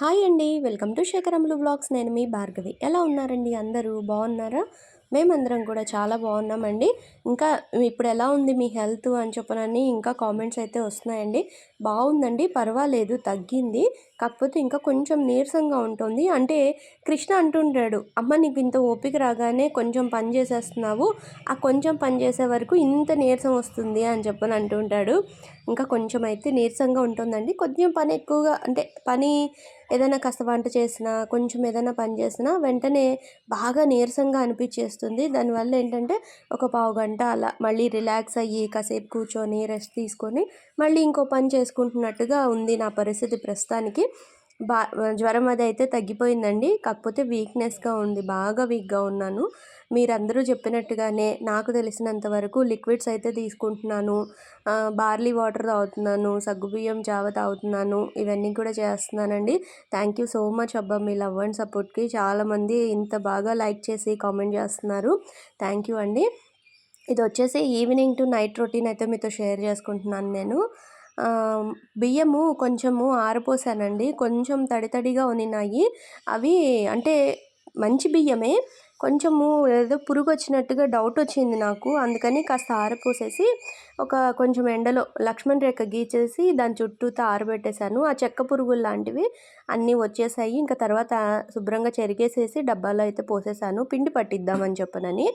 Hi అండి. Welcome to శేఖరములు blogs. నేను మీ భార్గవి. ఎలా ఉన్నారండి అందరూ? బాగున్నారా? మేమందరం కూడా చాలా బాగున్నామండి. ఇంకా ఇప్పుడు ఎలా ఉంది మీ హెల్త్ అని చెప్పనని ఇంకా కామెంట్స్ అయితే వస్తున్నాయండి. బాగుందండి పర్వాలేదు తగ్గింది. కాకపోతే ఇంకా కొంచెం నీరసంగా ఉంటుంది. అంటే కృష్ణ అంటుంటాడు అమ్మ నీకు ఇంత ఓపిక రాగానే కొంచెం పని చేసేస్తున్నావు. ఆ కొంచెం పని చేసే వరకు ఇంత నీరసం వస్తుంది అని చెప్పని అంటుంటాడు. ఇంకా కొంచెం అయితే నీరసంగా ఉంటుందండి. కొంచెం పని ఎక్కువగా అంటే పని ఏదైనా కాస్త వంట చేసినా కొంచెం ఏదైనా పని చేసినా వెంటనే బాగా నీరసంగా అనిపించేస్తుంది. దానివల్ల ఏంటంటే ఒక పావు గంట అలా మళ్ళీ రిలాక్స్ అయ్యి కాసేపు కూర్చొని రెస్ట్ తీసుకొని మళ్ళీ ఇంకో పని చేసుకుంటున్నట్టుగా ఉంది నా పరిస్థితి ప్రస్తుతానికి. బా జ్వరం అది అయితే తగ్గిపోయిందండి. కాకపోతే వీక్నెస్గా ఉంది. బాగా వీక్గా ఉన్నాను. మీరందరూ చెప్పినట్టుగానే నాకు తెలిసినంత వరకు లిక్విడ్స్ అయితే తీసుకుంటున్నాను. బార్లీ వాటర్ తాగుతున్నాను సగ్గుబియ్యం జావ తాగుతున్నాను ఇవన్నీ కూడా చేస్తున్నానండి. థ్యాంక్ యూ సో మచ్ అబ్బా మీ లవ్ అండ్ సపోర్ట్కి. చాలామంది ఇంత బాగా లైక్ చేసి కామెంట్ చేస్తున్నారు. థ్యాంక్ యూ అండి. ఇది వచ్చేసి ఈవినింగ్ టు నైట్ రొటీన్ అయితే మీతో షేర్ చేసుకుంటున్నాను నేను. బియ్యము కొంచెము ఆరిపోసానండి కొంచెం తడి తడిగా ఉన్నాయి అవి అంటే మంచి బియ్యమే. కొంచెము ఏదో పురుగు వచ్చినట్టుగా డౌట్ వచ్చింది నాకు. అందుకని కాస్త ఆరపోసేసి ఒక కొంచెం ఎండలో లక్ష్మణ్ రేఖ గీచేసి దాని చుట్టూతో ఆరబెట్టేశాను. ఆ చెక్క పురుగులు లాంటివి అన్నీ వచ్చేసాయి. ఇంకా తర్వాత శుభ్రంగా చెరిగేసేసి డబ్బాలో అయితే పోసేసాను. పిండి పట్టిద్దామని చెప్పనని.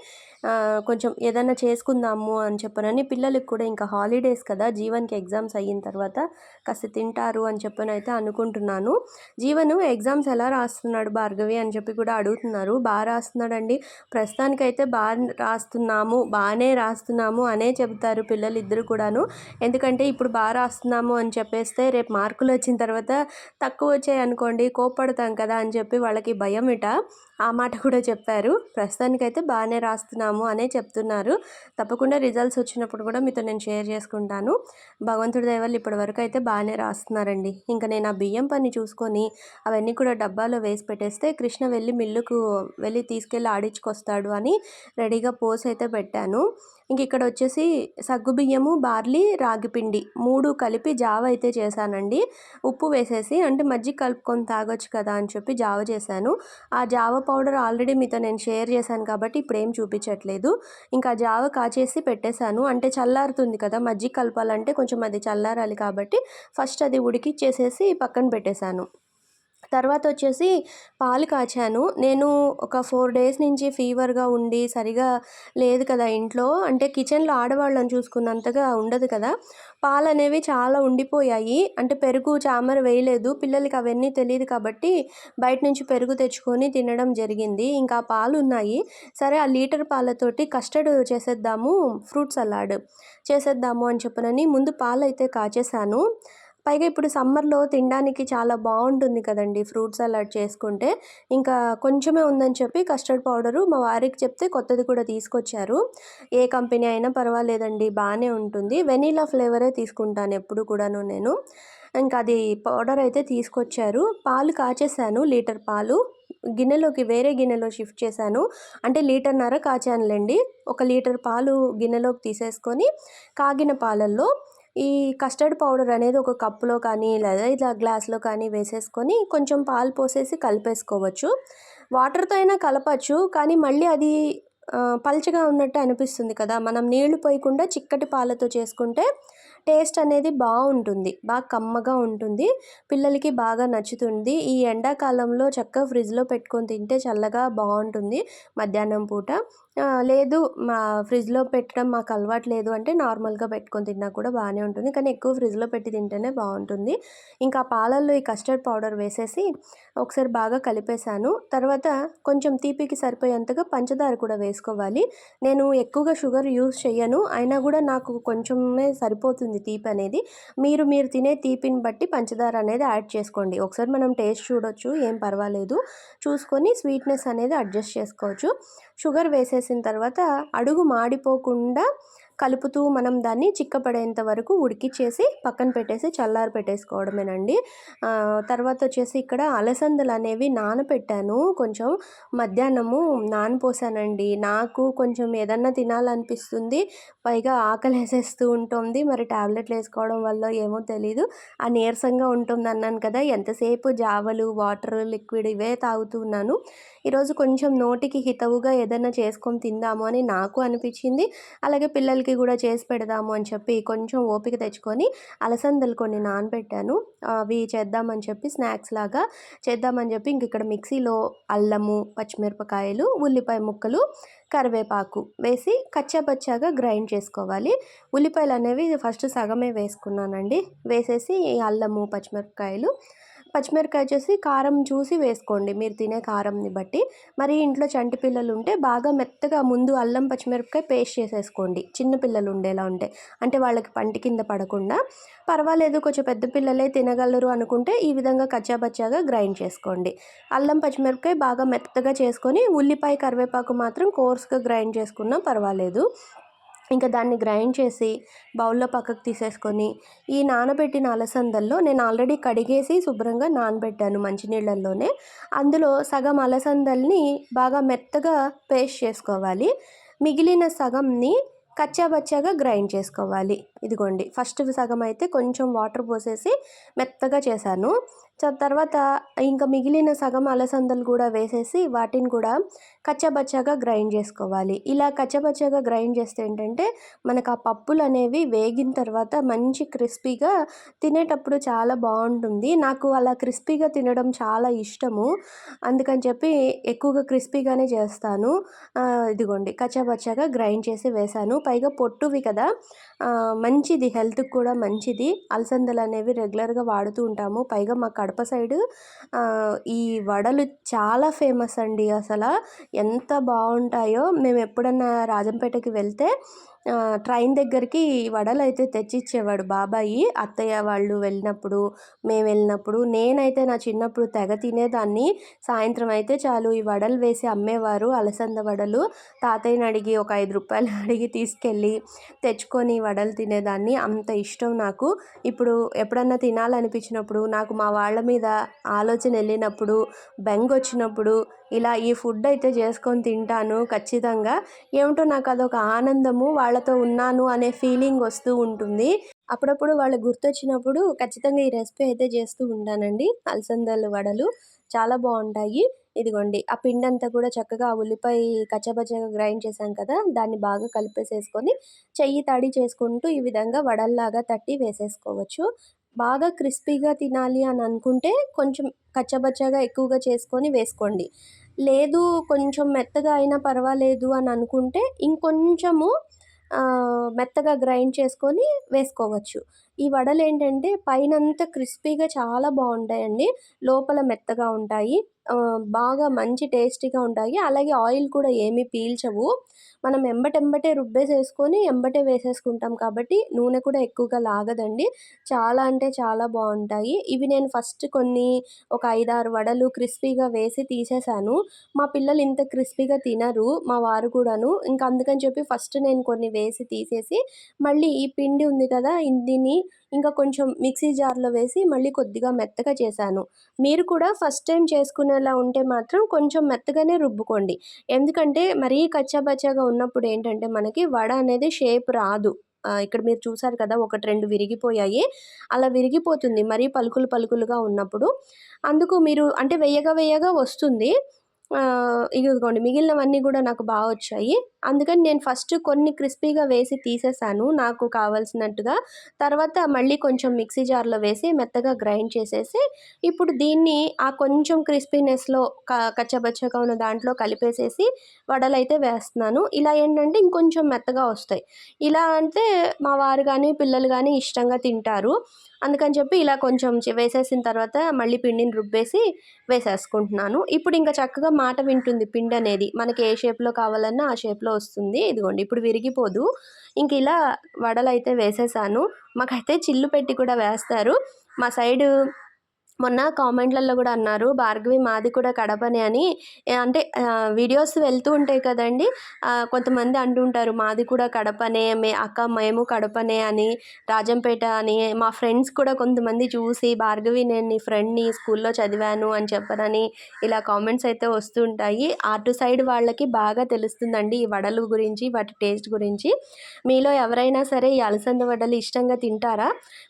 కొంచెం ఏదైనా చేసుకుందాము అని చెప్పనని. పిల్లలకి కూడా ఇంకా హాలిడేస్ కదా. జీవన్కి ఎగ్జామ్స్ అయిన తర్వాత కాస్త తింటారు అని చెప్పని అయితే అనుకుంటున్నాను. జీవను ఎగ్జామ్స్ ఎలా రాస్తున్నాడు భార్గవి అని చెప్పి కూడా అడుగుతున్నారు. బాగా రాస్తున్నాడు చూడండి. ప్రస్తుతానికైతే బాగా రాస్తున్నాము బాగానే రాస్తున్నాము అనే చెబుతారు పిల్లలు ఇద్దరు కూడాను. ఎందుకంటే ఇప్పుడు బాగా రాస్తున్నాము అని చెప్పేస్తే రేపు మార్కులు వచ్చిన తర్వాత తక్కువ వచ్చాయి అనుకోండి కోప్పడతాం కదా అని చెప్పి వాళ్ళకి భయం ఇట. ఆ మాట కూడా చెప్పారు. ప్రస్తుతానికైతే బాగానే రాస్తున్నాము అనే చెప్తున్నారు. తప్పకుండా రిజల్ట్స్ వచ్చినప్పుడు కూడా మీతో నేను షేర్ చేసుకుంటాను. భగవంతుడి దయవల్ల ఇప్పటి వరకు అయితే బాగానే రాస్తున్నారండి. ఇంకా నేను ఆ బియ్యం పని చూసుకొని అవన్నీ కూడా డబ్బాలో వేసి పెట్టేస్తే కృష్ణ వెళ్ళి మిల్లుకు వెళ్ళి తీసుకెళ్ళి ఆడించుకొస్తాడు అని రెడీగా పోసి అయితే పెట్టాను. ఇంక ఇక్కడ వచ్చేసి సగ్గుబియ్యము బార్లీ రాగిపిండి మూడు కలిపి జావ అయితే చేశానండి. ఉప్పు వేసేసి అంటే మజ్జిగ కలుపుకొని తాగొచ్చు కదా అని చెప్పి జావ చేశాను. ఆ జావ పౌడర్ ఆల్రెడీ మీతో నేను షేర్ చేశాను కాబట్టి ఇప్పుడు ఏం చూపించట్లేదు. ఇంకా జావ కాచేసి పెట్టేశాను. అంటే చల్లారుతుంది కదా మజ్జిగ కలపాలంటే కొంచెం అది చల్లారాలి కాబట్టి ఫస్ట్ అది ఉడికిచ్చేసేసి పక్కన పెట్టేశాను. తర్వాత వచ్చేసి పాలు కాచాను. నేను ఒక ఫోర్ డేస్ నుంచి ఫీవర్గా ఉండి సరిగా లేదు కదా ఇంట్లో. అంటే కిచెన్లో ఆడవాళ్ళని చూసుకున్నంతగా ఉండదు కదా. పాలు అనేవి చాలా ఉండిపోయాయి. అంటే పెరుగు చామర వేయలేదు. పిల్లలకి అవన్నీ తెలియదు కాబట్టి బయట నుంచి పెరుగు తెచ్చుకొని తినడం జరిగింది. ఇంకా పాలు ఉన్నాయి సరే ఆ లీటర్ పాలతోటి కస్టర్డ్ చేసేద్దాము ఫ్రూట్ సలాడ్ చేసేద్దాము అని చెప్పనని ముందు పాలు అయితే కాచేసాను పైగా ఇప్పుడు సమ్మర్లో తినడానికి చాలా బాగుంటుంది కదండి ఫ్రూట్ సలాడ్ చేసుకుంటే. ఇంకా కొంచెమే ఉందని చెప్పి కస్టర్డ్ పౌడరు మా వారికి చెప్తే కొత్తది కూడా తీసుకొచ్చారు. ఏ కంపెనీ అయినా పర్వాలేదండి బాగానే ఉంటుంది. వెనీలా ఫ్లేవరే తీసుకుంటాను ఎప్పుడు కూడాను నేను. ఇంకా అది పౌడర్ అయితే తీసుకొచ్చారు. పాలు కాచేసాను లీటర్ పాలు. గిన్నెలోకి వేరే గిన్నెలో షిఫ్ట్ చేశాను. అంటే లీటర్న్నర కాచానులేండి. ఒక లీటర్ పాలు గిన్నెలోకి తీసేసుకొని కాగిన పాలల్లో ఈ కస్టర్డ్ పౌడర్ అనేది ఒక కప్పులో కానీ లేదా ఇట్లా గ్లాస్లో కానీ వేసేసుకొని కొంచెం పాలు పోసేసి కలిపేసుకోవచ్చు. వాటర్తో అయినా కలపచ్చు కానీ మళ్ళీ అది పల్చగా ఉన్నట్టు అనిపిస్తుంది కదా. మనం నీళ్ళు పోయకుండా చిక్కటి పాలతో చేసుకుంటే టేస్ట్ అనేది బాగుంటుంది బాగా కమ్మగా ఉంటుంది పిల్లలకి బాగా నచ్చుతుంది. ఈ ఎండాకాలంలో చక్కగా ఫ్రిడ్జ్లో పెట్టుకొని తింటే చల్లగా బాగుంటుంది మధ్యాహ్నం పూట. లేదు మా ఫ్రిడ్జ్లో పెట్టడం మాకు అలవాటు లేదు అంటే నార్మల్గా పెట్టుకొని తిన్నా కూడా బాగానే ఉంటుంది. కానీ ఎక్కువ ఫ్రిడ్జ్లో పెట్టి తింటేనే బాగుంటుంది. ఇంకా పాలల్లో ఈ కస్టర్డ్ పౌడర్ వేసేసి ఒకసారి బాగా కలిపేశాను. తర్వాత కొంచెం తీపికి సరిపోయేంతగా పంచదార కూడా వేసుకోవాలి. నేను ఎక్కువగా షుగర్ యూస్ చేయను అయినా కూడా నాకు కొంచెమే సరిపోతుంది తీపి అనేది. మీరు మీరు తినే తీపిని బట్టి పంచదార అనేది యాడ్ చేసుకోండి. ఒకసారి మనం టేస్ట్ చూడొచ్చు ఏం పర్వాలేదు. చూసుకొని స్వీట్నెస్ అనేది అడ్జస్ట్ చేసుకోవచ్చు. షుగర్ వేసేసిన తర్వాత అడుగు మాడిపోకుండా కలుపుతూ మనం దాన్ని చిక్కపడేంత వరకు ఉడికిచ్చేసి పక్కన పెట్టేసి చల్లారి పెట్టేసుకోవడమేనండి. తర్వాత వచ్చేసి ఇక్కడ అలసందలు అనేవి నానబెట్టాను కొంచెం మధ్యాహ్నము నానపోసానండి. నాకు కొంచెం ఏదన్నా తినాలనిపిస్తుంది పైగా ఆకలి వేసేస్తూ ఉంటుంది. మరి టాబ్లెట్లు వేసుకోవడం వల్ల ఏమో తెలీదు. ఆ నీరసంగా ఉంటుంది అన్నాను కదా ఎంతసేపు జావలు వాటర్ లిక్విడ్ ఇవే తాగుతూ ఉన్నాను. ఈరోజు కొంచెం నోటికి హితవుగా ఏదైనా చేసుకొని తిందాము అని నాకు అనిపించింది. అలాగే పిల్లలకి కూడా చేసి పెడదాము అని చెప్పి కొంచెం ఓపిక తెచ్చుకొని అలసందలు కొన్ని నానబెట్టాను. అవి చేద్దామని చెప్పి స్నాక్స్ లాగా చేద్దామని చెప్పి ఇంక ఇక్కడ మిక్సీలో అల్లము పచ్చిమిరపకాయలు ఉల్లిపాయ ముక్కలు కరివేపాకు వేసి కచ్చాపచ్చాగా గ్రైండ్ చేసుకోవాలి. ఉల్లిపాయలు అనేవి ఫస్ట్ సగమే వేసుకున్నానండి. వేసేసి అల్లము పచ్చిమిరపకాయలు పచ్చిమిరపకాయ వచ్చేసి కారం చూసి వేసుకోండి. మీరు తినే కారంని బట్టి. మరి ఇంట్లో చంటి పిల్లలు ఉంటే బాగా మెత్తగా ముందు అల్లం పచ్చిమిరపకాయ పేస్ట్ చేసేసుకోండి. చిన్న పిల్లలు ఉండేలా ఉంటే. అంటే వాళ్ళకి పంటి కింద పడకుండా. పర్వాలేదు కొంచెం పెద్ద పిల్లలే తినగలరు అనుకుంటే ఈ విధంగా కచ్చాపచ్చాగా గ్రైండ్ చేసుకోండి. అల్లం పచ్చిమిరపకాయ బాగా మెత్తగా చేసుకొని ఉల్లిపాయ కరివేపాకు మాత్రం కోర్స్గా గ్రైండ్ చేసుకున్నా పర్వాలేదు. ఇంకా దాన్ని గ్రైండ్ చేసి బౌల్లో పక్కకు తీసేసుకొని ఈ నానబెట్టిన అలసందల్లో నేను ఆల్రెడీ కడిగేసి శుభ్రంగా నానబెట్టాను మంచినీళ్ళల్లోనే. అందులో సగం అలసందల్ని బాగా మెత్తగా పేస్ట్ చేసుకోవాలి. మిగిలిన సగంని కచ్చాబచ్చాగా గ్రైండ్ చేసుకోవాలి. ఇదిగోండి ఫస్ట్ సగం అయితే కొంచెం వాటర్ పోసేసి మెత్తగా చేశాను. తర్వాత ఇంకా మిగిలిన సగం అలసందలు కూడా వేసేసి వాటిని కూడా కచ్చబచ్చగా గ్రైండ్ చేసుకోవాలి. ఇలా కచ్చబచ్చగా గ్రైండ్ చేస్తే ఏంటంటే మనకు ఆ పప్పులు అనేవి వేగిన తర్వాత మంచి క్రిస్పీగా తినేటప్పుడు చాలా బాగుంటుంది. నాకు అలా క్రిస్పీగా తినడం చాలా ఇష్టము. అందుకని చెప్పి ఎక్కువగా క్రిస్పీగానే చేస్తాను. ఇదిగోండి కచ్చబచ్చగా గ్రైండ్ చేసి వేశాను. పైగా పొట్టువి కదా మంచిది హెల్త్కి కూడా మంచిది. అలసందలు అనేవి రెగ్యులర్గా వాడుతూ ఉంటాము. పైగా మా కడప సైడ్ ఈ వడలు చాలా ఫేమస్ అండి అసలు. ఎంత బాగుంటాయో. మేము ఎప్పుడన్నా రాజంపేటకి వెళ్తే ట్రైన్ దగ్గరికి ఈ వడలు అయితే తెచ్చిచ్చేవాడు బాబాయి. అత్తయ్య వాళ్ళు వెళ్ళినప్పుడు మేము వెళ్ళినప్పుడు నేనైతే నా చిన్నప్పుడు తెగ తినేదాన్ని. సాయంత్రం అయితే చాలు ఈ వడలు వేసి అమ్మేవారు అలసంద వడలు. తాతయ్యని అడిగి ఒక ఐదు రూపాయలు అడిగి తీసుకెళ్ళి తెచ్చుకొని వడలు తినేదాన్ని. అంత ఇష్టం నాకు. ఇప్పుడు ఎప్పుడన్నా తినాలనిపించినప్పుడు నాకు మా వాళ్ళ మీద ఆలోచన వెళ్ళినప్పుడు బెంగ వచ్చినప్పుడు ఇలా ఈ ఫుడ్ అయితే చేసుకొని తింటాను ఖచ్చితంగా. ఏమిటో నాకు అదొక ఆనందము వాళ్ళతో ఉన్నాను అనే ఫీలింగ్ వస్తూ ఉంటుంది. అప్పుడప్పుడు వాళ్ళు గుర్తొచ్చినప్పుడు ఖచ్చితంగా ఈ రెసిపీ అయితే చేస్తూ ఉంటానండి. అలసందలు వడలు చాలా బాగుంటాయి. ఇదిగోండి ఆ పిండి అంతా కూడా చక్కగా ఆ ఉల్లిపాయ కచ్చపచ్చగా గ్రైండ్ చేశాం కదా దాన్ని బాగా కలిపేసేసుకొని చెయ్యి తడి చేసుకుంటూ ఈ విధంగా వడల్లాగా తట్టి వేసేసుకోవచ్చు. బాగా క్రిస్పీగా తినాలి అని అనుకుంటే కొంచెం కచ్చబచ్చగా ఎక్కువగా చేసుకొని వేసుకోండి. లేదు కొంచెం మెత్తగా అయినా పర్వాలేదు అని అనుకుంటే ఇంకొంచెము మెత్తగా గ్రైండ్ చేసుకొని వేసుకోవచ్చు. ఈ వడలు ఏంటంటే పైనంతా క్రిస్పీగా చాలా బాగుంటాయండి. లోపల మెత్తగా ఉంటాయి. బాగా మంచి టేస్టీగా ఉంటాయి. అలాగే ఆయిల్ కూడా ఏమీ పీల్చవు. మనం ఎంబటెంబటే రుబ్బేసేసుకొని ఎంబటే వేసేసుకుంటాం కాబట్టి నూనె కూడా ఎక్కువగా లాగదండి. చాలా అంటే చాలా బాగుంటాయి. ఇవి నేను ఫస్ట్ కొన్ని ఒక ఐదారు వడలు క్రిస్పీగా వేసి తీసేసాను. మా పిల్లలు ఇంత క్రిస్పీగా తినరు మా వారు కూడాను. ఇంకా అందుకని చెప్పి ఫస్ట్ నేను కొన్ని వేసి తీసేసి మళ్ళీ ఈ పిండి ఉంది కదా దీన్ని ఇంకా కొంచెం మిక్సీ జార్లో వేసి మళ్ళీ కొద్దిగా మెత్తగా చేశాను. మీరు కూడా ఫస్ట్ టైం చేసుకునేలా ఉంటే మాత్రం కొంచెం మెత్తగానే రుబ్బుకోండి. ఎందుకంటే మరీ కచ్చాబచ్చాగా ఉన్నప్పుడు ఏంటంటే మనకి వడ అనేది షేప్ రాదు. ఇక్కడ మీరు చూసారు కదా ఒకటి రెండు విరిగిపోయాయి. అలా విరిగిపోతుంది మరీ పలుకులు పలుకులుగా ఉన్నప్పుడు. అందుకు మీరు అంటే వేయగా వేయగా వస్తుంది. ఇదిగోండి మిగిలినవన్నీ కూడా నాకు బాగా వచ్చాయి. అందుకని నేను ఫస్ట్ కొన్ని క్రిస్పీగా వేసి తీసేసాను. నాకు కావలసినట్టుగా తర్వాత మళ్ళీ కొంచెం మిక్సీ జార్లో వేసి మెత్తగా గ్రైండ్ చేసేసి ఇప్పుడు దీన్ని ఆ కొంచెం క్రిస్పీనెస్లో క కచ్చబచ్చగా ఉన్న దాంట్లో కలిపేసేసి వడలు అయితే వేస్తున్నాను. ఇలా ఏంటంటే ఇంకొంచెం మెత్తగా వస్తాయి. ఇలా అంటే మా వారు కానీ పిల్లలు కానీ ఇష్టంగా తింటారు. అందుకని చెప్పి ఇలా కొంచెం వేసేసిన తర్వాత మళ్ళీ పిండిని రుబ్బేసి వేసేసుకుంటున్నాను. ఇప్పుడు ఇంకా చక్కగా మాట వింటుంది పిండి అనేది. మనకి ఏ షేప్లో కావాలన్నా ఆ షేప్లో వస్తుంది. ఇదిగోండి ఇప్పుడు విరిగిపోదు. ఇంక ఇలా వడలు అయితే వేసేసాను. మాకైతే చిల్లు పెట్టి కూడా వేస్తారు. మా సైడు మొన్న కామెంట్లలో కూడా అన్నారు భార్గవి మాది కూడా కడపనే అని. అంటే వీడియోస్ వెళ్తూ ఉంటాయి కదండి. కొంతమంది అంటుంటారు మాది కూడా కడపనే మే అక్క మేము కడపనే అని. రాజంపేట అని. మా ఫ్రెండ్స్ కూడా కొంతమంది చూసి భార్గవి నేను నీ ఫ్రెండ్ని స్కూల్లో చదివాను అని చెప్పనని ఇలా కామెంట్స్ అయితే వస్తుంటాయి అటు సైడ్ వాళ్ళకి బాగా తెలుస్తుందండి ఈ వడలు గురించి వాటి టేస్ట్ గురించి. మీలో ఎవరైనా సరే ఈ అలసంద వడలు ఇష్టంగా తింటారా?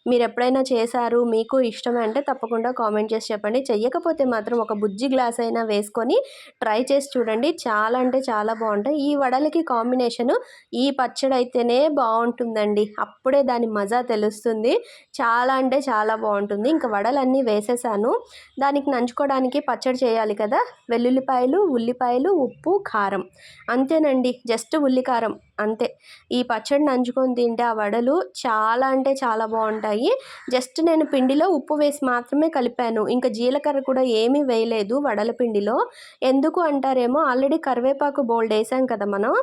మీరు ఎప్పుడైనా చేశారు? మీకు ఇష్టమే అంటే తప్పకుండా కామెంట్ చేసి చెప్పండి. చెయ్యకపోతే మాత్రం ఒక బుజ్జి గ్లాస్ అయినా వేసుకొని ట్రై చేసి చూడండి. చాలా అంటే చాలా బాగుంటాయి. ఈ వడలకి కాంబినేషను ఈ పచ్చడి అయితేనే బాగుంటుందండి. అప్పుడే దాని మజా తెలుస్తుంది. చాలా అంటే చాలా బాగుంటుంది. ఇంకా వడలన్నీ వేసేసాను. దానికి నంచుకోవడానికి పచ్చడి చేయాలి కదా. వెల్లుల్లిపాయలు ఉల్లిపాయలు ఉప్పు కారం. అంతేనండి. జస్ట్ ఉల్లికారం. అంతే. ఈ పచ్చడిని నంచుకొని తింటే ఆ వడలు చాలా అంటే చాలా బాగుంటాయి. జస్ట్ నేను పిండిలో ఉప్పు వేసి మాత్రమే కలిపాను. ఇంకా జీలకర్ర కూడా ఏమీ వేయలేదు వడల పిండిలో. ఎందుకు అంటారేమో ఆల్రెడీ కరివేపాకు బోల్డ్ వేసాం కదా మనం.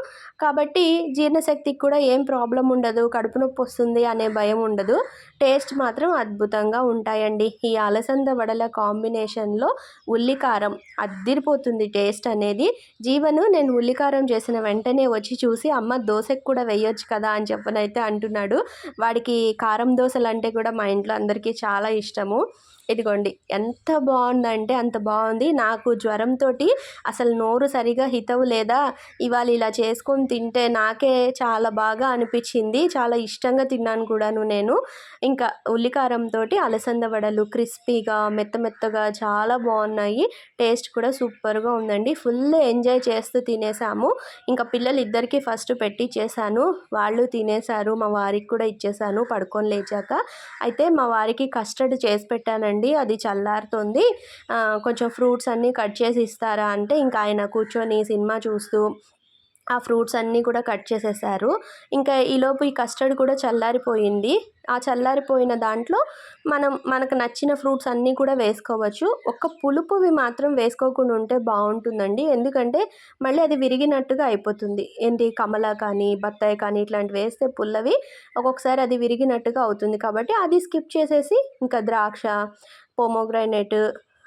కాబట్టి జీర్ణశక్తికి కూడా ఏం ప్రాబ్లం ఉండదు కడుపు నొప్పి వస్తుంది అనే భయం ఉండదు. టేస్ట్ మాత్రం అద్భుతంగా ఉంటాయండి. ఈ అలసంద వడల కాంబినేషన్లో ఉల్లికారం అద్దిరిపోతుంది టేస్ట్ అనేది. జీవను నేను ఉల్లికారం చేసిన వెంటనే వచ్చి చూసి అమ్మ దోశకు కూడా వేయొచ్చు కదా అని చెప్పనైతే అంటున్నాడు. వాడికి కారం దోశలు అంటే కూడా మా ఇంట్లో అందరికీ చాలా ఇష్టము. ఇదిగోండి ఎంత బాగుందంటే అంత బాగుంది. నాకు జ్వరంతో అసలు నోరు సరిగా హితవు లేదా? ఇవాళ ఇలా చేసుకొని తింటే నాకే చాలా బాగా అనిపించింది. చాలా ఇష్టంగా తిన్నాను కూడాను నేను. ఇంకా ఉల్లికారంతో అలసంద వడలు క్రిస్పీగా మెత్త మెత్తగా చాలా బాగున్నాయి. టేస్ట్ కూడా సూపర్గా ఉందండి. ఫుల్ ఎంజాయ్ చేస్తూ తినేసాము. ఇంకా పిల్లలు ఇద్దరికి ఫస్ట్ పెట్టి చేశాను వాళ్ళు తినేశారు మా వారికి కూడా ఇచ్చేసాను పడుకొని లేచాక. అయితే మా వారికి కస్టర్డ్ చేసి పెట్టానండి. అది చల్లారుతుంది. కొంచెం ఫ్రూట్స్ అన్నీ కట్ చేసి ఇస్తారా అంటే ఇంకా ఆయన కూర్చొని సినిమా చూస్తూ ఆ ఫ్రూట్స్ అన్నీ కూడా కట్ చేసేసారు. ఇంకా ఈలోపు ఈ కస్టర్డ్ కూడా చల్లారిపోయింది. ఆ చల్లారిపోయిన దాంట్లో మనం మనకు నచ్చిన ఫ్రూట్స్ అన్నీ కూడా వేసుకోవచ్చు. ఒక్క పులుపువి మాత్రం వేసుకోకుండా ఉంటే బాగుంటుందండి. ఎందుకంటే మళ్ళీ అది విరిగినట్టుగా అయిపోతుంది. ఏంటి కమల కానీ బత్తాయి కానీ ఇట్లాంటివి వేస్తే పుల్లవి ఒక్కొక్కసారి అది విరిగినట్టుగా అవుతుంది. కాబట్టి అది స్కిప్ చేసేసి ఇంకా ద్రాక్ష పోమోగ్రైనేట్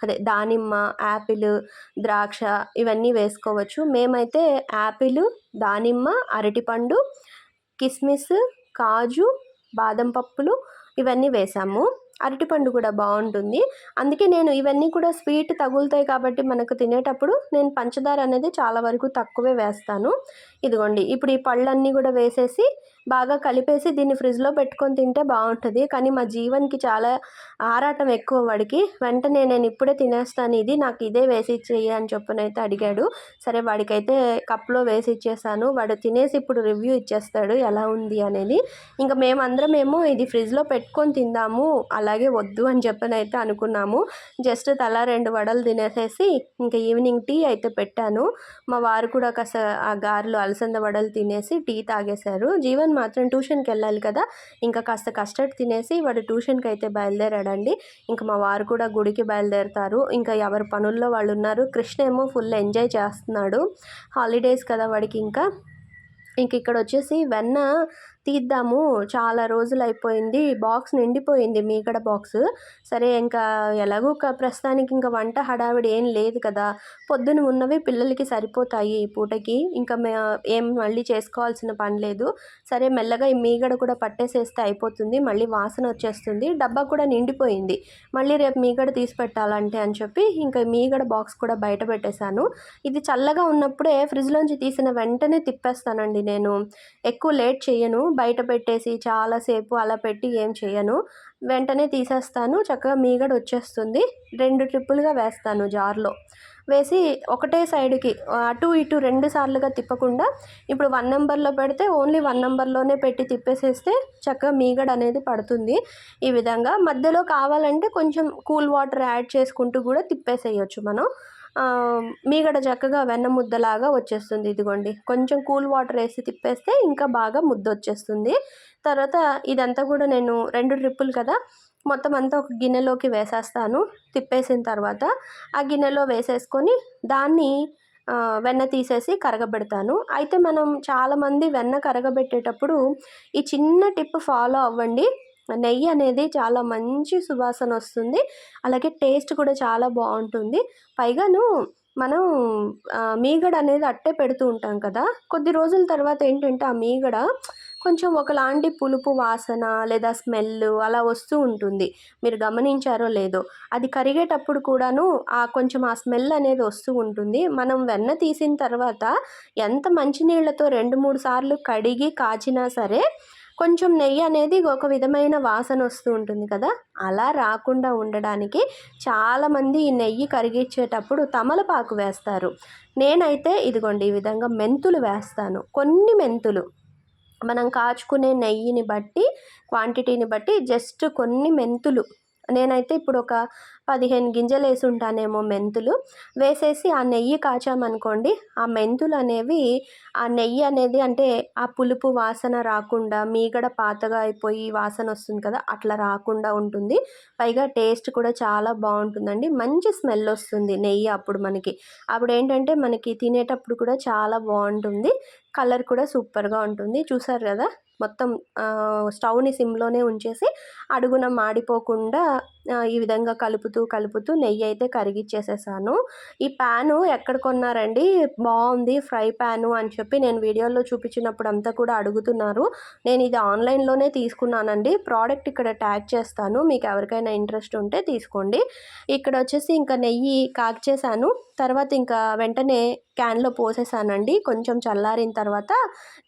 అదే దానిమ్మ యాపిల్ ద్రాక్ష ఇవన్నీ వేసుకోవచ్చు. మేమైతే యాపిల్ దానిమ్మ అరటిపండు కిస్మిస్ కాజు బాదం పప్పులు ఇవన్నీ వేసాము. అరటిపండు కూడా బాగుంటుంది. అందుకే నేను ఇవన్నీ కూడా స్వీట్ తగులుతాయి కాబట్టి మనకు తినేటప్పుడు నేను పంచదార అనేది చాలా వరకు తక్కువే వేస్తాను. ఇదిగోండి ఇప్పుడు ఈ పళ్ళన్నీ కూడా వేసేసి బాగా కలిపేసి దీన్ని ఫ్రిడ్జ్లో పెట్టుకొని తింటే బాగుంటుంది. కానీ మా జీవన్కి చాలా ఆరాటం ఎక్కువ వాడికి. వెంటనే నేను ఇప్పుడే తినేస్తాను ఇది నాకు ఇదే వేసి ఇచ్చేయి అని చెప్పనైతే అడిగాడు. సరే వాడికైతే కప్లో వేసి ఇచ్చేసాను. వాడు తినేసి ఇప్పుడు రివ్యూ ఇచ్చేస్తాడు ఎలా ఉంది అనేది. ఇంకా మేమందరం ఏమో ఇది ఫ్రిడ్జ్లో పెట్టుకొని తిందాము అలాగే వద్దు అని చెప్పని అయితే అనుకున్నాము. జస్ట్ తలా రెండు వడలు తినేసేసి ఇంకా ఈవినింగ్ టీ అయితే పెట్టాను. మా వారు కూడా కాస్త ఆ గారెలు అలసంద వడలు తినేసి టీ తాగేశారు. జీవన్ మాత్రం ట్యూషన్కి వెళ్ళాలి కదా! ఇంకా కాస్త కస్టర్డ్ తినేసి వాడు ట్యూషన్కి అయితే బయలుదేరాడండి. ఇంకా మా వారు కూడా గుడికి బయలుదేరుతారు. ఇంకా ఎవరి పనుల్లో వాళ్ళు ఉన్నారు కృష్ణ ఏమో ఫుల్ ఎంజాయ్ చేస్తున్నాడు. హాలిడేస్ కదా వాడికి ఇంకా. ఇంక ఇక్కడ వచ్చేసి వెన్న తీద్దాము. చాలా రోజులు అయిపోయింది బాక్స్ నిండిపోయింది మీగడ బాక్స్. సరే ఇంకా ఎలాగో ఒక ప్రస్తుతానికి ఇంకా వంట హడావిడి ఏం లేదు కదా. పొద్దున ఉన్నవి పిల్లలకి సరిపోతాయి ఈ పూటకి. ఇంకా మే ఏం మళ్ళీ చేసుకోవాల్సిన పని లేదు. సరే మెల్లగా ఈ మీగడ కూడా పట్టేసేస్తే అయిపోతుంది. మళ్ళీ వాసన వచ్చేస్తుంది. డబ్బా కూడా నిండిపోయింది. మళ్ళీ రేపు మీగడ తీసి పెట్టాలంటే అని చెప్పి ఇంకా మీగడ బాక్స్ కూడా బయట పెట్టేశాను. ఇది చల్లగా ఉన్నప్పుడే ఫ్రిడ్జ్లోంచి తీసిన వెంటనే తిప్పేస్తానండి నేను. ఎక్కువ లేట్ చేయను బయట పెట్టేసి చాలాసేపు అలా పెట్టి ఏం చేయను. వెంటనే తీసేస్తాను. చక్కగా మీగడ వచ్చేస్తుంది. రెండు ట్రిప్పులుగా వేస్తాను జార్లో. వేసి ఒకటే సైడ్కి అటు ఇటు రెండు సార్లుగా తిప్పకుండా ఇప్పుడు వన్ నెంబర్లో పెడితే ఓన్లీ వన్ నెంబర్లోనే పెట్టి తిప్పేసేస్తే చక్కగా మీగడ అనేది పడుతుంది. ఈ విధంగా మధ్యలో కావాలంటే కొంచెం కూల్ వాటర్ యాడ్ చేసుకుంటూ కూడా తిప్పేసేయచ్చు మనం. మీగడ చక్కగా వెన్న ముద్దలాగా వచ్చేస్తుంది ఇదిగోండి. కొంచెం కూల్ వాటర్ వేసి తిప్పేస్తే ఇంకా బాగా ముద్ద వచ్చేస్తుంది. తర్వాత ఇదంతా కూడా నేను రెండు ట్రిప్పులు కదా మొత్తం అంతా ఒక గిన్నెలోకి వేసేస్తాను. తిప్పేసిన తర్వాత ఆ గిన్నెలో వేసేసుకొని దాన్ని వెన్న తీసేసి కరగబెడతాను. అయితే మనం చాలామంది వెన్న కరగబెట్టేటప్పుడు ఈ చిన్న టిప్ ఫాలో అవ్వండి. నెయ్యి అనేది చాలా మంచి సువాసన వస్తుంది. అలాగే టేస్ట్ కూడా చాలా బాగుంటుంది. పైగాను మనం మీగడ అనేది అట్టే పెడుతూ ఉంటాం కదా. కొద్ది రోజుల తర్వాత ఏంటంటే ఆ మీగడ కొంచెం ఒకలాంటి పులుపు వాసన లేదా స్మెల్ అలా వస్తూ ఉంటుంది. మీరు గమనించారో లేదో. అది కరిగేటప్పుడు కూడాను ఆ కొంచెం ఆ స్మెల్ అనేది వస్తూ ఉంటుంది. మనం వెన్న తీసిన తర్వాత ఎంత మంచినీళ్ళతో రెండు మూడు సార్లు కడిగి కాచినా సరే కొంచెం నెయ్యి అనేది ఒక విధమైన వాసన వస్తూ ఉంటుంది కదా? అలా రాకుండా ఉండడానికి చాలామంది ఈ నెయ్యి కరిగించేటప్పుడు తమలపాకు వేస్తారు. నేనైతే ఇదిగోండి ఈ విధంగా మెంతులు వేస్తాను. కొన్ని మెంతులు. మనం కాచుకునే నెయ్యిని బట్టి క్వాంటిటీని బట్టి జస్ట్ కొన్ని మెంతులు. నేనైతే ఇప్పుడు ఒక పదిహేను గింజలు వేసి ఉంటానేమో మెంతులు. వేసేసి ఆ నెయ్యి కాచామనుకోండి ఆ మెంతులు అనేవి ఆ నెయ్యి అనేది అంటే ఆ పులుపు వాసన రాకుండా మీగడ పాతగా అయిపోయి వాసన వస్తుంది కదా అట్లా రాకుండా ఉంటుంది. పైగా టేస్ట్ కూడా చాలా బాగుంటుందండి. మంచి స్మెల్ వస్తుంది నెయ్యి అప్పుడు మనకి. అప్పుడు ఏంటంటే మనకి తినేటప్పుడు కూడా చాలా బాగుంటుంది. కలర్ కూడా సూపర్గా ఉంటుంది. చూసారు కదా మొత్తం స్టవ్ని సిమ్లోనే ఉంచేసి అడుగున మాడిపోకుండా ఈ విధంగా కలుపుతూ కలుపుతూ నెయ్యి అయితే కరిగిచ్చేసేసాను. ఈ ప్యాను ఎక్కడ కొన్నారండి? బాగుంది ఫ్రై ప్యాను అని చెప్పి నేను వీడియోలో చూపించినప్పుడు అంతా కూడా అడుగుతున్నారు. నేను ఇది ఆన్లైన్లోనే తీసుకున్నానండి. ప్రోడక్ట్ ఇక్కడ ట్యాగ్ చేస్తాను. మీకు ఎవరికైనా ఇంట్రెస్ట్ ఉంటే తీసుకోండి. ఇక్కడ వచ్చేసి ఇంకా నెయ్యి కాక్ చేశాను. తర్వాత ఇంకా వెంటనే క్యాన్లో పోసేసానండి. కొంచెం చల్లారిన తర్వాత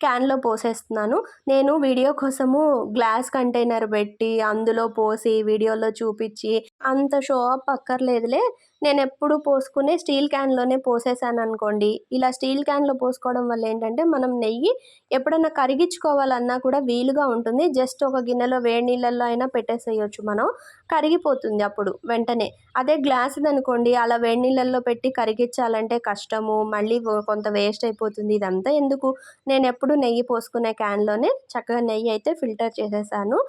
క్యాన్లో పోసేస్తున్నాను. నేను వీడియో కోసము గ్లాస్ కంటైనర్ పెట్టి అందులో పోసి వీడియోలో చూపించి అంత షో అప్ అక్కర్లేదులే. నేను ఎప్పుడు పోసుకునే స్టీల్ క్యాన్లోనే పోసేసాను అనుకోండి ఇలా స్టీల్ క్యాన్లో పోసుకోవడం వల్ల ఏంటంటే మనం నెయ్యి ఎప్పుడైనా కరిగించుకోవాలన్నా కూడా వీలుగా ఉంటుంది. జస్ట్ ఒక గిన్నెలో వేడి నీళ్ళల్లో అయినా పెట్టేసేయచ్చు మనం. కరిగిపోతుంది అప్పుడు వెంటనే. అదే గ్లాస్ అనుకోండి అలా వేడి నీళ్ళల్లో పెట్టి కరిగించాలంటే కష్టము మళ్ళీ కొంత వేస్ట్ అయిపోతుంది. ఇదంతా ఎందుకు? నేను ఎప్పుడు నెయ్యి పోసుకునే క్యాన్లోనే చక్కగా నెయ్యి అయితే ఫిల్టర్ చేసేసాను.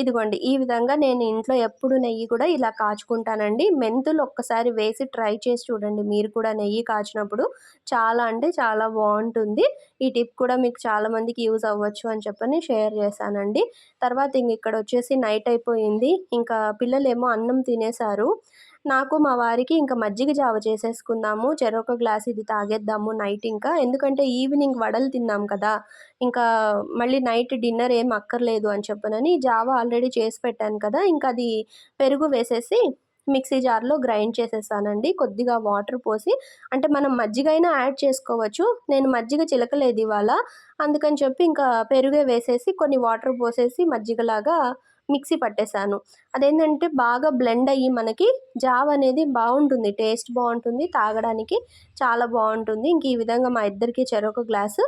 ఇదిగోండి ఈ విధంగా నేను ఇంట్లో ఎప్పుడు నెయ్యి కూడా ఇలా కాచుకుంటానండి. మెంతులు ఒక్కసారి వేసి ట్రై చేసి చూడండి. మీరు కూడా నెయ్యి కాచినప్పుడు చాలా అంటే చాలా బాగుంటుంది. ఈ టిప్ కూడా మీకు చాలామందికి యూజ్ అవ్వచ్చు అని చెప్పని షేర్ చేశానండి. తర్వాత ఇంక ఇక్కడ వచ్చేసి నైట్ అయిపోయింది. ఇంకా పిల్లలేమో అన్నం తినేశారు. నాకు మా వారికి ఇంకా మజ్జిగ జావ చేసేసుకుందాము చెరొక గ్లాస్ ఇది తాగేద్దాము నైట్ ఇంకా. ఎందుకంటే ఈవినింగ్ వడలు తిన్నాం కదా ఇంకా మళ్ళీ నైట్ డిన్నర్ ఏం అక్కర్లేదు అని చెప్పనని జావ ఆల్రెడీ చేసి పెట్టాను కదా ఇంకా అది పెరుగు వేసేసి మిక్సీ జార్లో గ్రైండ్ చేసేసానండి. కొద్దిగా వాటర్ పోసి అంటే మనం మజ్జిగ అయినా యాడ్ చేసుకోవచ్చు. నేను మజ్జిగ చిలకలేదు ఇవాళ అందుకని చెప్పి ఇంకా పెరుగే వేసేసి కొన్ని వాటర్ పోసేసి మజ్జిగలాగా మిక్సీ పట్టేశాను. అదేంటంటే బాగా బ్లెండ్ అయ్యి మనకి జావ్ అనేది బాగుంటుంది. టేస్ట్ బాగుంటుంది. తాగడానికి చాలా బాగుంటుంది. ఇంక ఈ విధంగా మా ఇద్దరికి చెరొక గ్లాసు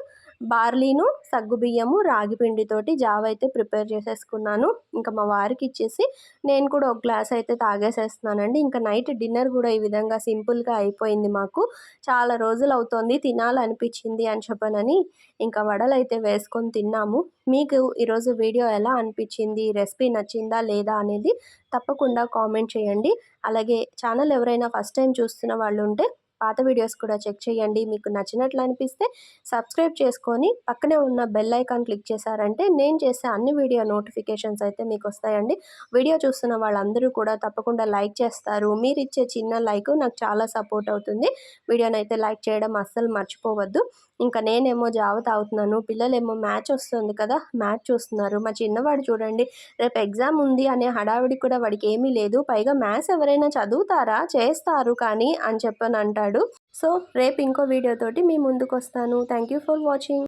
బార్లీను సగ్గుబియ్యము రాగి పిండితోటి జావ అయితే ప్రిపేర్ చేసేసుకున్నాను. ఇంకా మా వారికి ఇచ్చేసి నేను కూడా ఒక గ్లాస్ అయితే తాగేసేస్తున్నానండి. ఇంకా నైట్ డిన్నర్ కూడా ఈ విధంగా సింపుల్గా అయిపోయింది మాకు. చాలా రోజులు అవుతోంది తినాలనిపించింది అని చెప్పనని ఇంకా వడలు అయితే వేసుకొని తిన్నాము. మీకు ఈరోజు వీడియో ఎలా అనిపించింది రెసిపీ నచ్చిందా లేదా అనేది తప్పకుండా కామెంట్ చేయండి. అలాగే ఛానల్ ఎవరైనా ఫస్ట్ టైం చూస్తున్న వాళ్ళు ఉంటే పాత వీడియోస్ కూడా చెక్ చేయండి. మీకు నచ్చినట్లు అనిపిస్తే సబ్స్క్రైబ్ చేసుకొని పక్కనే ఉన్న బెల్ ఐకాన్ క్లిక్ చేశారంటే నేను చేసే అన్ని వీడియో నోటిఫికేషన్స్ అయితే మీకు వస్తాయండి. వీడియో చూస్తున్న వాళ్ళందరూ కూడా తప్పకుండా లైక్ చేస్తారు. మీరు ఇచ్చే చిన్న లైక్ నాకు చాలా సపోర్ట్ అవుతుంది. వీడియోని అయితే లైక్ చేయడం అస్సలు మర్చిపోవద్దు. ఇంకా నేనేమో జావ తాగుతున్నాను. పిల్లలేమో మ్యాచ్ వస్తుంది కదా మ్యాచ్ చూస్తున్నారు. మా చిన్నవాడు చూడండి రేపు ఎగ్జామ్ ఉంది అనే హడావిడి కూడా వాడికి ఏమీ లేదు. పైగా మ్యాథ్స్ ఎవరైనా చదువుతారా? చేస్తారు కానీ అని చెప్పని అంటాడు. సో రేపు ఇంకో వీడియోతోటి మీ ముందుకు వస్తాను థ్యాంక్ యూ ఫర్ వాచింగ్